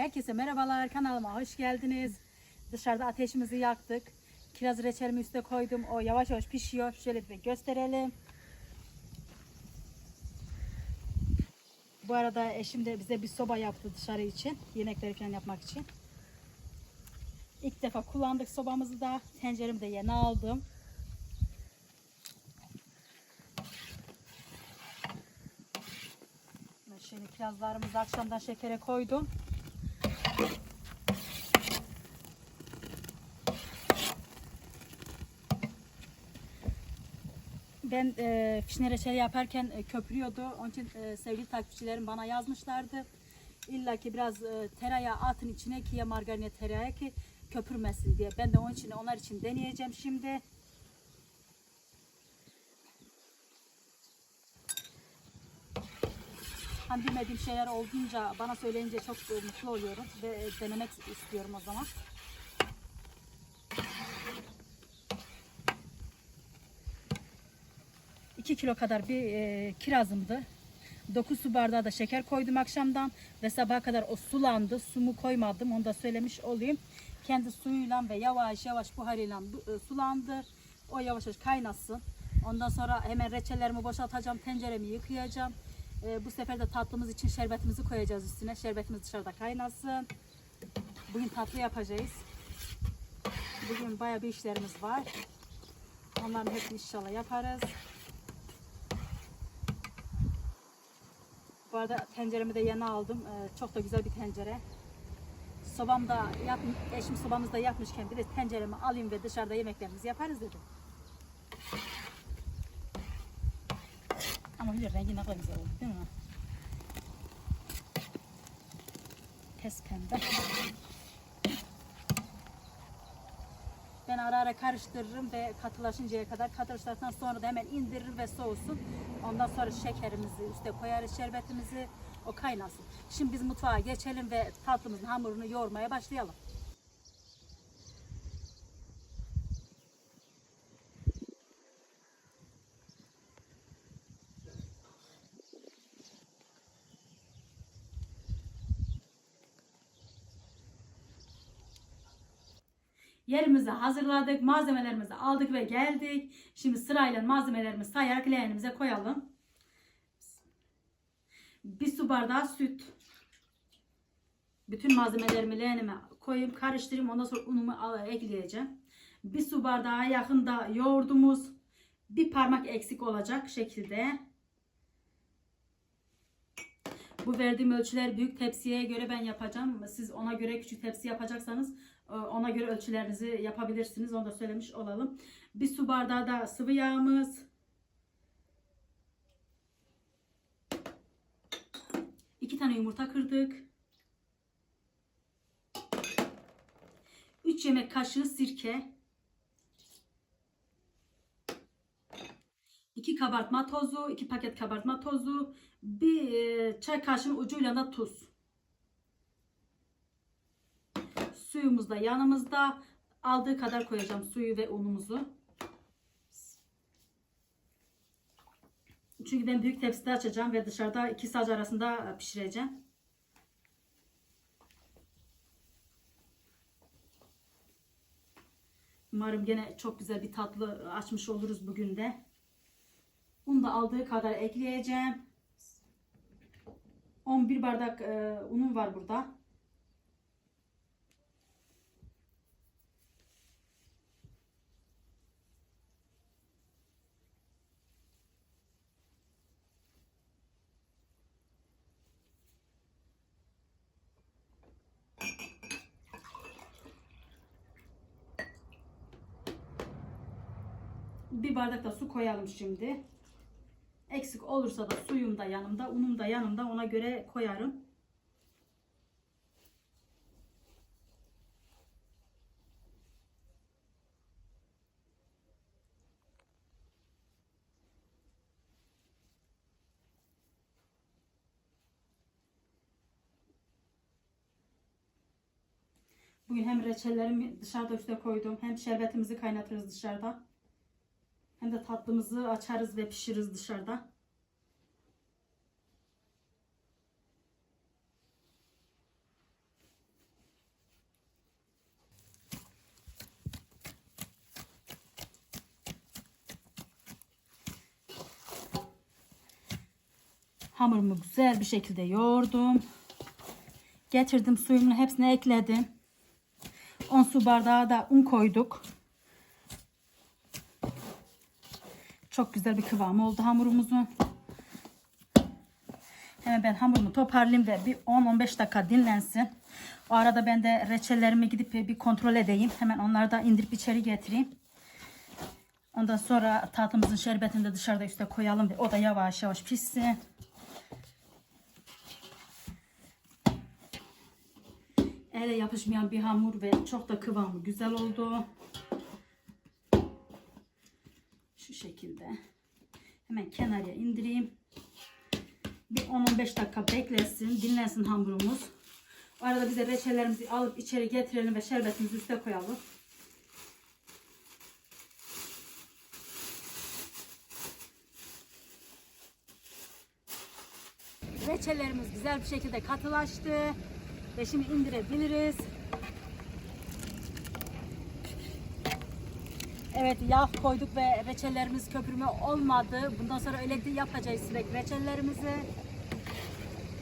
Herkese merhabalar kanalıma hoş geldiniz. Dışarıda ateşimizi yaktık. Kiraz reçelimi üstüne koydum. O yavaş yavaş pişiyor. Şöyle bir gösterelim. Bu arada eşim de bize bir soba yaptı dışarı için. Yemekleri falan yapmak için. İlk defa kullandık sobamızı da. Tenceremi de yeni aldım. Şöyle kirazlarımızı akşamdan şekere koydum. Ben e, fişne reçeli yaparken e, köpürüyordu. Onun için e, sevgili takipçilerim bana yazmışlardı. İlla ki biraz e, tereyağı atın içine ki ya margarine tereyağı ki köpürmesin diye. Ben de onun için onlar için deneyeceğim şimdi. Hani bilmediğim şeyler olduğunca bana söyleyince çok e, mutlu oluyorum ve e, denemek istiyorum o zaman. İki kilo kadar bir e, kirazımdı. 9 su bardağı da şeker koydum akşamdan ve sabaha kadar o sulandı. Sumu koymadım onu da söylemiş olayım. Kendi suyuyla ve yavaş yavaş buharıyla bu- e, sulandı. O yavaş yavaş kaynasın. Ondan sonra hemen reçellerimi boşaltacağım. Tenceremi yıkayacağım. E, bu sefer de tatlımız için şerbetimizi koyacağız üstüne. Şerbetimiz dışarıda kaynasın. Bugün tatlı yapacağız. Bugün bayağı bir işlerimiz var. Onların hepsini inşallah yaparız. Arada tenceremi de yeni aldım. Ee, çok da güzel bir tencere. Sobamda yap, eşim sobamızda yapmışken bir de tenceremi alayım ve dışarıda yemeklerimizi yaparız dedim. Ama biliyor rengi ne kadar güzel oldu değil mi? Pes pembe. Ben ara ara karıştırırım ve katılaşıncaya kadar katılaştıktan sonra da hemen indiririm ve soğusun. Ondan sonra şekerimizi üste koyarız, şerbetimizi o kaynasın. Şimdi biz mutfağa geçelim ve tatlımızın hamurunu yoğurmaya başlayalım. Yerimizi hazırladık, malzemelerimizi aldık ve geldik. Şimdi sırayla malzemelerimizi sayarak leğenimize koyalım. Bir su bardağı süt. Bütün malzemelerimi leğenime koyayım, karıştırayım. Ondan sonra unumu ekleyeceğim. Bir su bardağı yakında yoğurdumuz. Bir parmak eksik olacak şekilde. Bu verdiğim ölçüler büyük tepsiye göre ben yapacağım. Siz ona göre küçük tepsi yapacaksanız ona göre ölçülerinizi yapabilirsiniz. Onu da söylemiş olalım. Bir su bardağı da sıvı yağımız. İki tane yumurta kırdık. 3 yemek kaşığı sirke. 2 kabartma tozu, 2 paket kabartma tozu, bir e, çay kaşığının ucuyla da tuz. Suyumuz da yanımızda. Aldığı kadar koyacağım suyu ve unumuzu. Çünkü ben büyük tepside açacağım ve dışarıda iki saat arasında pişireceğim. Umarım gene çok güzel bir tatlı açmış oluruz bugün de. Un da aldığı kadar ekleyeceğim. 11 bardak e, unum var burada. Bir bardak da su koyalım şimdi. Eksik olursa da suyum da yanımda, unum da yanımda ona göre koyarım. Bugün hem reçellerimi dışarıda üstüne koydum hem şerbetimizi kaynatırız dışarıda. Hem de tatlımızı açarız ve pişiririz dışarıda. Hamurumu güzel bir şekilde yoğurdum. Getirdim suyumun hepsine ekledim. 10 su bardağı da un koyduk. Çok güzel bir kıvam oldu hamurumuzun. Hemen ben hamurumu toparlayayım ve bir 10-15 dakika dinlensin. O arada ben de reçellerimi gidip bir kontrol edeyim. Hemen onları da indirip içeri getireyim. Ondan sonra tatlımızın şerbetini de dışarıda üste koyalım. O da yavaş yavaş pişsin. Ele yapışmayan bir hamur ve çok da kıvamı güzel oldu. Şekilde. Hemen kenarya indireyim. Bir 10-15 dakika beklesin. Dinlensin hamurumuz. O arada bize reçellerimizi alıp içeri getirelim ve şerbetimizi üste koyalım. Reçellerimiz güzel bir şekilde katılaştı. Ve şimdi indirebiliriz. Evet yağ koyduk ve reçellerimiz köpürme olmadı. Bundan sonra öyle de yapacağız sürekli reçellerimizi.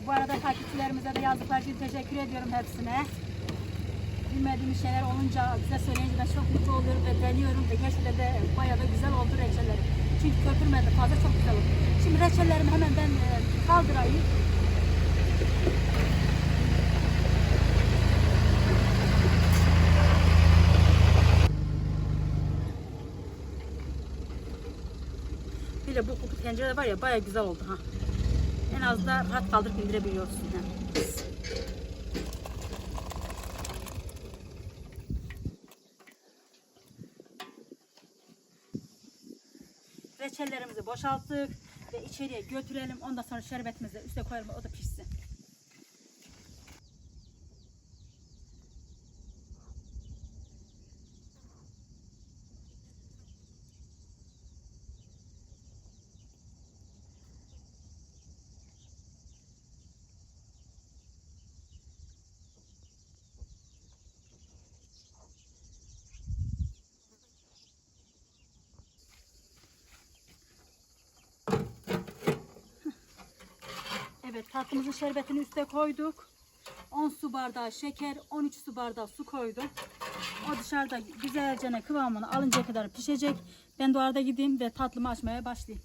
Bu arada takipçilerimize de yazdıkları için teşekkür ediyorum hepsine. Bilmediğim şeyler olunca bize söyleyince ben çok mutlu oluyorum ve deniyorum ve gerçekten de bayağı da güzel oldu reçeller. Çünkü köpürmedi fazla çok güzel oldu. Şimdi reçellerimi hemen ben e, kaldırayım. Bir de bu kutu tencere var ya bayağı güzel oldu ha. En az da rahat kaldırıp indirebiliyorsun yani. Reçellerimizi boşalttık ve içeriye götürelim. Ondan sonra şerbetimizi üste koyalım o da pişsin. Evet tatlımızın şerbetini üste koyduk. 10 su bardağı şeker, 13 su bardağı su koydum. O dışarıda güzelce kıvamını alıncaya kadar pişecek. Ben arada gideyim ve tatlımı açmaya başlayayım.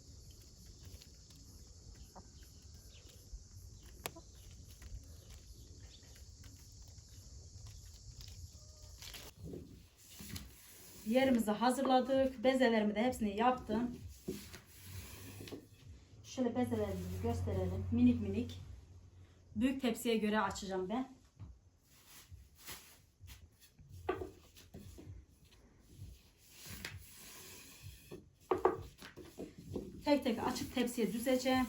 Yerimizi hazırladık. Bezelerimi de hepsini yaptım. Şöyle bezelerimizi gösterelim. Minik minik. Büyük tepsiye göre açacağım ben. Tek tek açık tepsiye düzeceğim.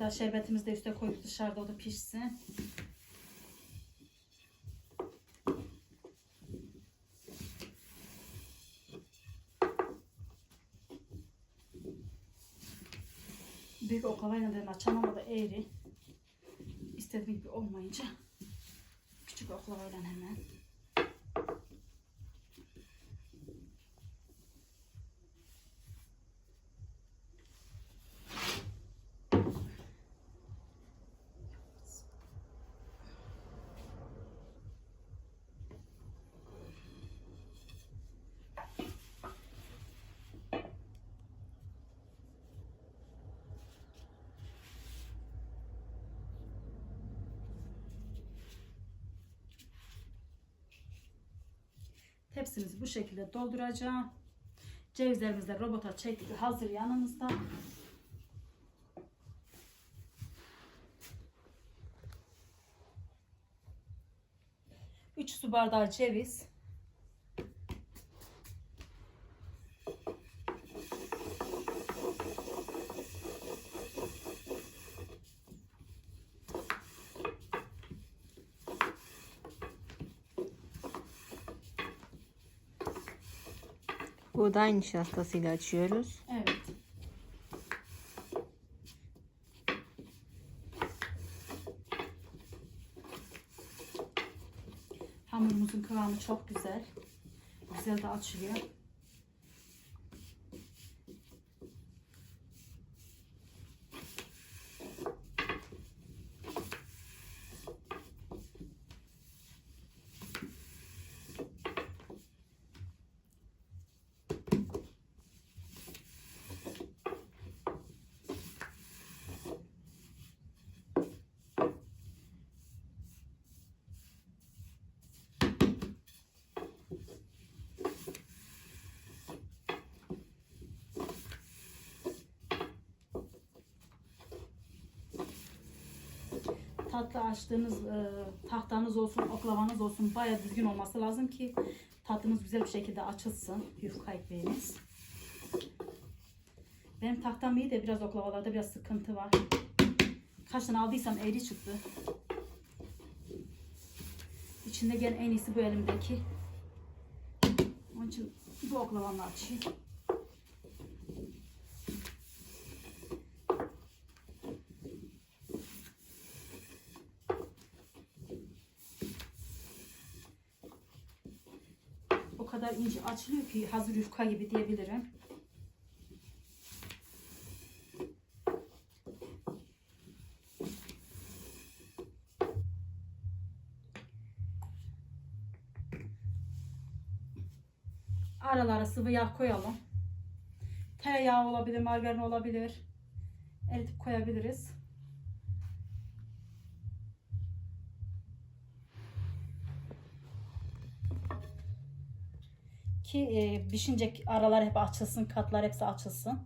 Yanda şerbetimizi de üste koyup dışarıda o da pişsin. Büyük oklavayla dedim açamam o da eğri. İstediğim gibi olmayınca küçük oklavayla hemen. Tepsimizi bu şekilde dolduracağım. Cevizlerimizi de robota çektik. Hazır yanımızda. Üç su bardağı ceviz. Buğday nişastasıyla açıyoruz. Evet. Hamurumuzun kıvamı çok güzel. Güzel de açılıyor. Tatlı açtığınız e, tahtanız olsun, oklavanız olsun baya düzgün olması lazım ki tatlınız güzel bir şekilde açılsın. Yufka ekmeğiniz. Benim tahtam iyi de biraz oklavalarda biraz sıkıntı var. Kaç tane aldıysam eğri çıktı. İçinde gelen en iyisi bu elimdeki. Onun için bu oklavamla açayım. O kadar ince açılıyor ki hazır yufka gibi diyebilirim. Aralara sıvı yağ koyalım. Tereyağı olabilir, margarin olabilir. Eritip koyabiliriz. Ki e, pişince aralar hep açılsın, katlar hepsi açılsın.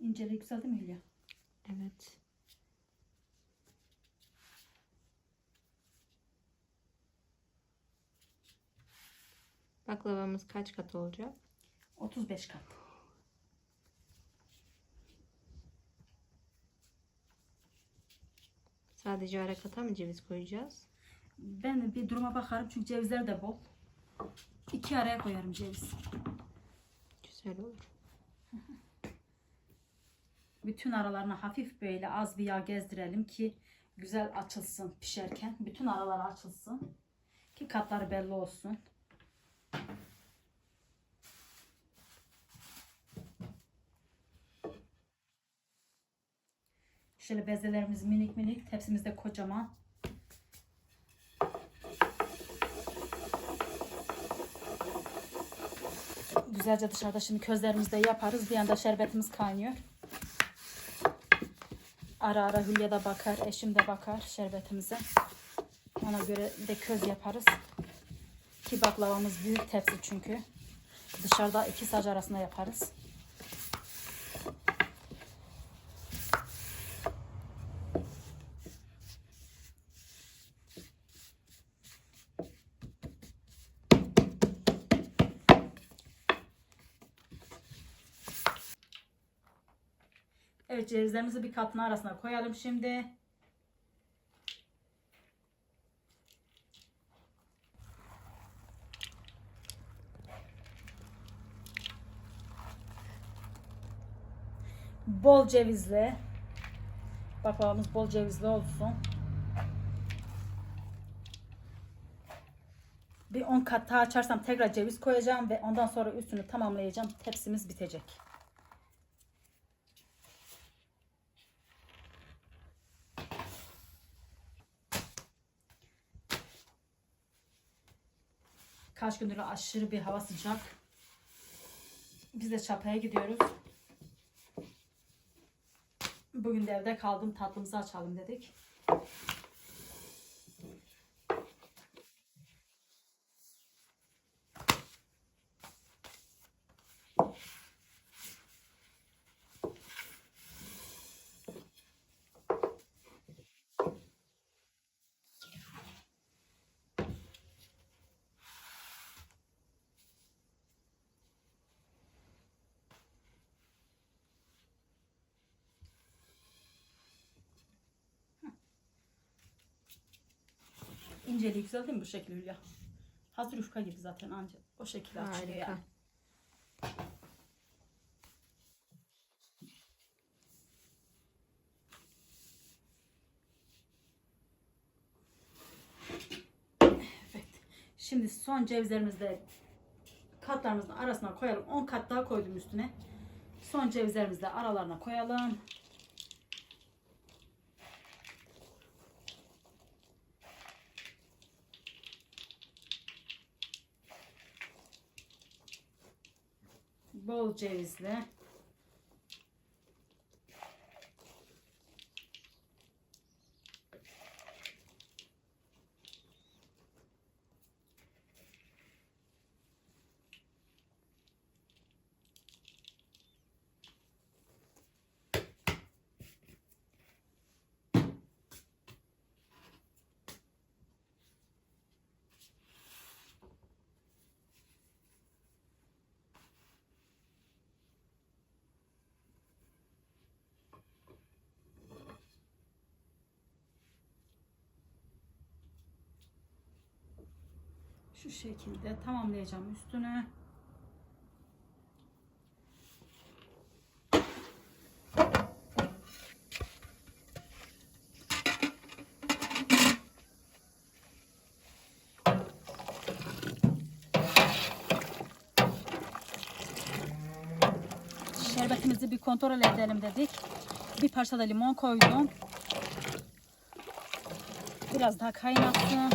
İnceliği yükseldi mi Hülya? Evet. Baklavamız kaç kat olacak? 35 kat. Sadece ara kata mı ceviz koyacağız? Ben bir duruma bakarım çünkü cevizler de bol. İki araya koyarım ceviz. Güzel olur. Bütün aralarına hafif böyle az bir yağ gezdirelim ki güzel açılsın pişerken. Bütün araları açılsın. Ki katları belli olsun. Şöyle bezelerimiz minik minik. Tepsimiz de kocaman. Güzelce dışarıda şimdi közlerimizi de yaparız. Bir yanda şerbetimiz kaynıyor. Ara ara Hülya da bakar, eşim de bakar şerbetimize. Ona göre de köz yaparız. Ki baklavamız büyük tepsi çünkü. Dışarıda iki saç arasında yaparız. Evet cevizlerimizi bir katına arasına koyalım şimdi. Bol cevizli. Baklavamız bol cevizli olsun. Bir 10 kat daha açarsam tekrar ceviz koyacağım ve ondan sonra üstünü tamamlayacağım. Tepsimiz bitecek. Kaç gündür aşırı bir hava sıcak. Biz de çapaya gidiyoruz. Bugün de evde kaldım. Tatlımızı açalım dedik. İnceliği güzel değil mi bu şekil Hülya? Hazır yufka gibi zaten anca o şekilde açılıyor Harika. yani. Evet. Şimdi son cevizlerimizi de katlarımızın arasına koyalım. 10 kat daha koydum üstüne. Son cevizlerimizi de aralarına koyalım. Bol cevizli. Şu şekilde tamamlayacağım üstüne. Şerbetimizi bir kontrol edelim dedik. Bir parça da limon koydum. Biraz daha kaynatsın.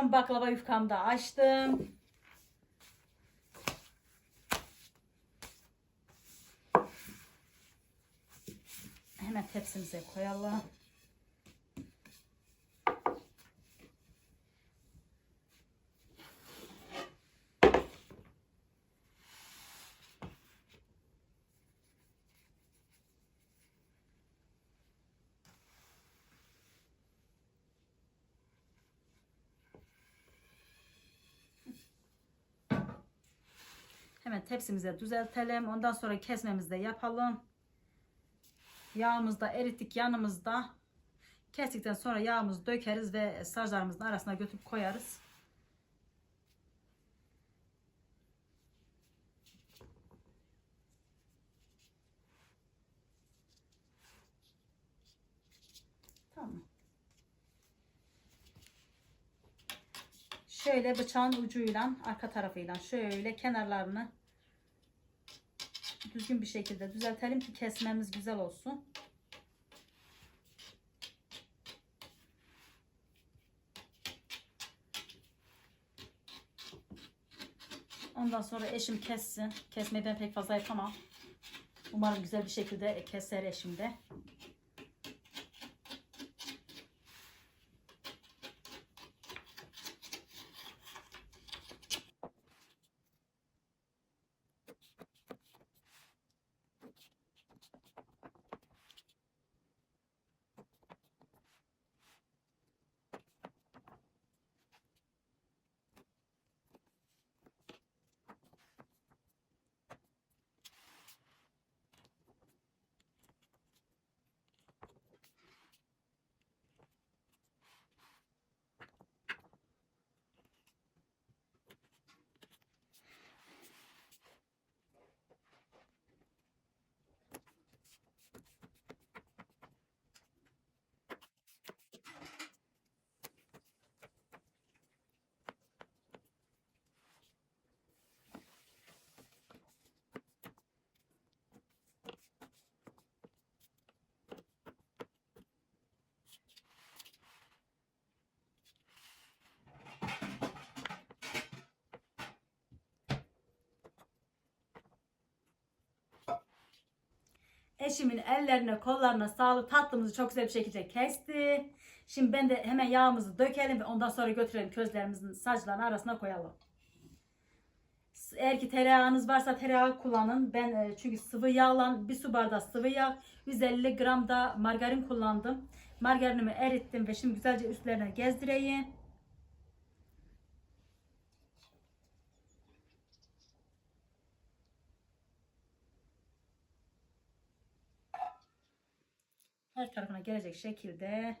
Son baklava yufkamı da açtım. Hemen tepsimize koyalım. Hemen tepsimize düzeltelim. Ondan sonra kesmemizi de yapalım. Yağımızı da erittik yanımızda. Kestikten sonra yağımızı dökeriz ve sarılarımızın arasına götürüp koyarız. Tamam. Şöyle bıçağın ucuyla arka tarafıyla şöyle kenarlarını düzgün bir şekilde düzeltelim ki kesmemiz güzel olsun. Ondan sonra eşim kessin. Kesmeyi ben pek fazla yapamam. Umarım güzel bir şekilde keser eşim de. Eşimin ellerine kollarına sağlık tatlımızı çok güzel bir şekilde kesti. Şimdi ben de hemen yağımızı dökelim ve ondan sonra götürelim közlerimizin saçlarının arasına koyalım. Eğer ki tereyağınız varsa tereyağı kullanın. Ben e, çünkü sıvı yağla bir su bardağı sıvı yağ 150 gram da margarin kullandım. Margarinimi erittim ve şimdi güzelce üstlerine gezdireyim. Her tarafına gelecek şekilde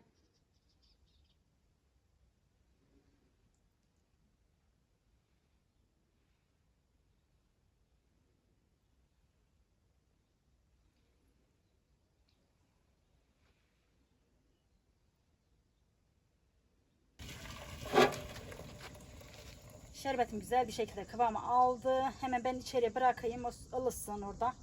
Şerbetim güzel bir şekilde kıvamı aldı. Hemen ben içeriye bırakayım. O ılısın orada.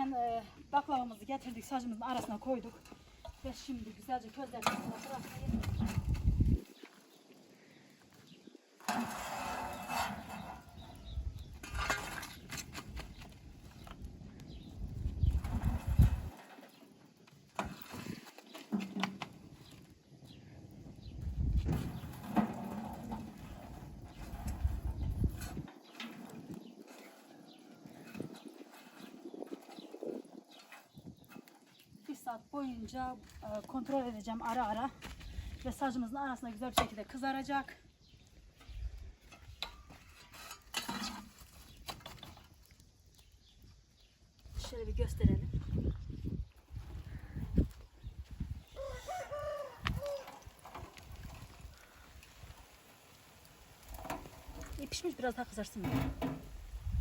Hemen e, baklavamızı getirdik sacımızın arasına koyduk. Ve şimdi güzelce közlerimizi bırakayım. bir saat boyunca e, kontrol edeceğim ara ara. Ve sacımızın arasında güzel bir şekilde kızaracak. Şöyle bir gösterelim. İyi pişmiş biraz daha kızarsın.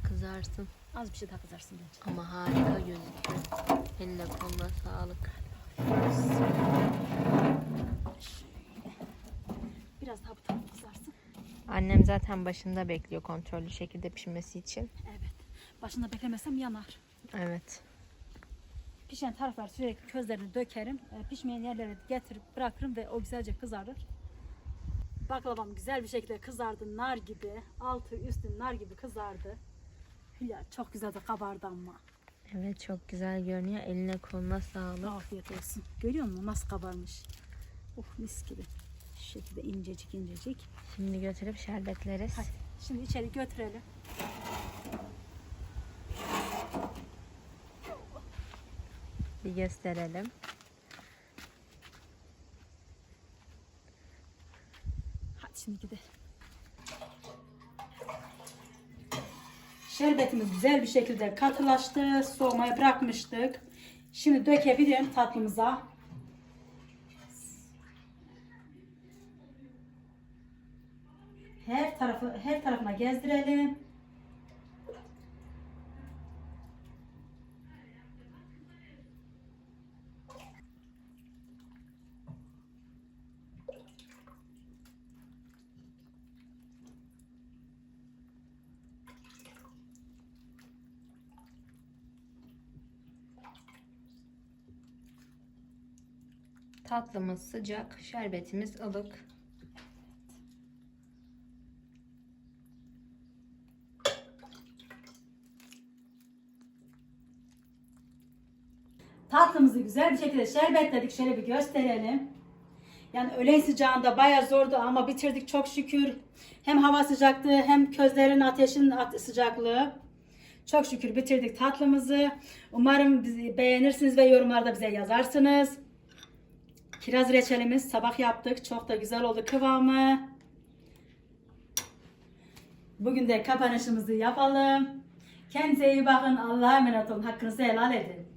Kızarsın. Az bir şey daha kızarsın bence. Ama harika gözüküyor. Eline koluna sağlık. Biraz daha bu taraf kızarsın. Annem zaten başında bekliyor kontrollü şekilde pişmesi için. Evet. Başında beklemesem yanar. Evet. Pişen taraflar sürekli közlerini dökerim. E, Pişmeyen yerlere getirip bırakırım ve o güzelce kızarır. Baklavam güzel bir şekilde kızardı nar gibi. Altı üstü nar gibi kızardı. Hülya çok güzel de kabardı ama. Evet çok güzel görünüyor. Eline koluna sağlık. Afiyet olsun. Görüyor musun nasıl kabarmış? Oh mis gibi. Şu şekilde incecik incecik. Şimdi götürüp şerbetleriz. Hadi şimdi içeri götürelim. Bir gösterelim. Hadi şimdi gidelim. Şerbetimiz güzel bir şekilde katılaştı. Soğumaya bırakmıştık. Şimdi dökebilirim tatlımıza. Her tarafı her tarafına gezdirelim. Tatlımız sıcak, şerbetimiz ılık. Tatlımızı güzel bir şekilde şerbetledik. Şöyle bir gösterelim. Yani öğlen sıcağında bayağı zordu ama bitirdik çok şükür. Hem hava sıcaklığı hem közlerin ateşin at- sıcaklığı. Çok şükür bitirdik tatlımızı. Umarım bizi beğenirsiniz ve yorumlarda bize yazarsınız. Kiraz reçelimiz sabah yaptık. Çok da güzel oldu kıvamı. Bugün de kapanışımızı yapalım. Kendinize iyi bakın. Allah'a emanet olun. Hakkınızı helal edin.